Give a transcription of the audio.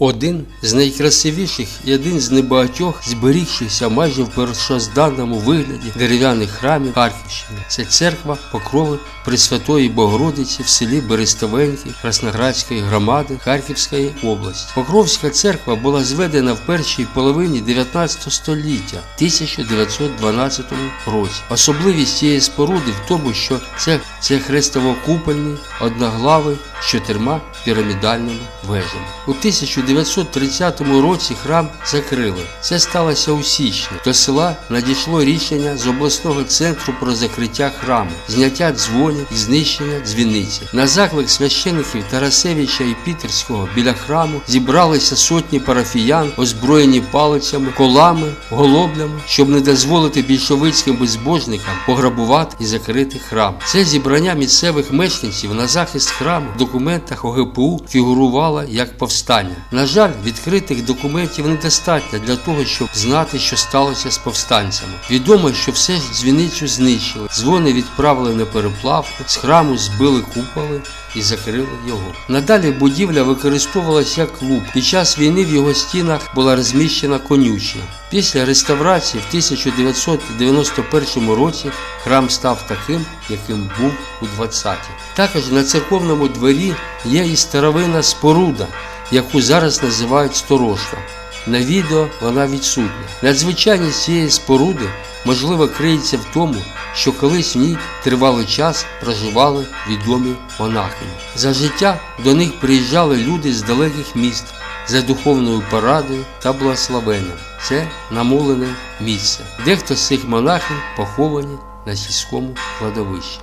Один з найкрасивіших і один з небагатьох зберігшихся майже в першозданному вигляді дерев'яних храмів Харківщини. Це церква Покрови Пресвятої Богородиці в селі Берестовеньки Красноградської громади Харківської області. Покровська церква була зведена в першій половині 19 століття 1912 році. Особливість цієї споруди в тому, що це, це хрестово-купольний, одноглавий з чотирма пірамідальними вежами. У 1930 році храм закрили. Це сталося у січні. До села надійшло рішення з обласного центру про закриття храму, зняття дзвонів і знищення дзвіниці. На заклик священиків Тарасевича і Пітерського біля храму зібралися сотні парафіян, озброєні палицями, колами, голоблями, щоб не дозволити більшовицьким безбожникам пограбувати і закрити храм. Це зібрання місцевих мешканців на захист храму в документах ОГПУ фігурувало як повстання. На жаль, відкритих документів недостатньо для того, щоб знати, що сталося з повстанцями. Відомо, що все дзвіницю знищили, дзвони відправили на переплавку, з храму збили куполи і закрили його. Надалі будівля використовувалася як клуб. Під час війни в його стінах була розміщена конючня. Після реставрації в 1991 році храм став таким, яким був у 20-ті. Також на церковному дворі є і старовинна споруда, яку зараз називають сторожка. На відео вона відсутня. Надзвичайність цієї споруди можливо криється в тому, що колись в ній тривалий час проживали відомі монахині. За життя до них приїжджали люди з далеких міст за духовною порадою та благословенням. Це намолене місце. Дехто з цих монахів поховані на сільському кладовищі.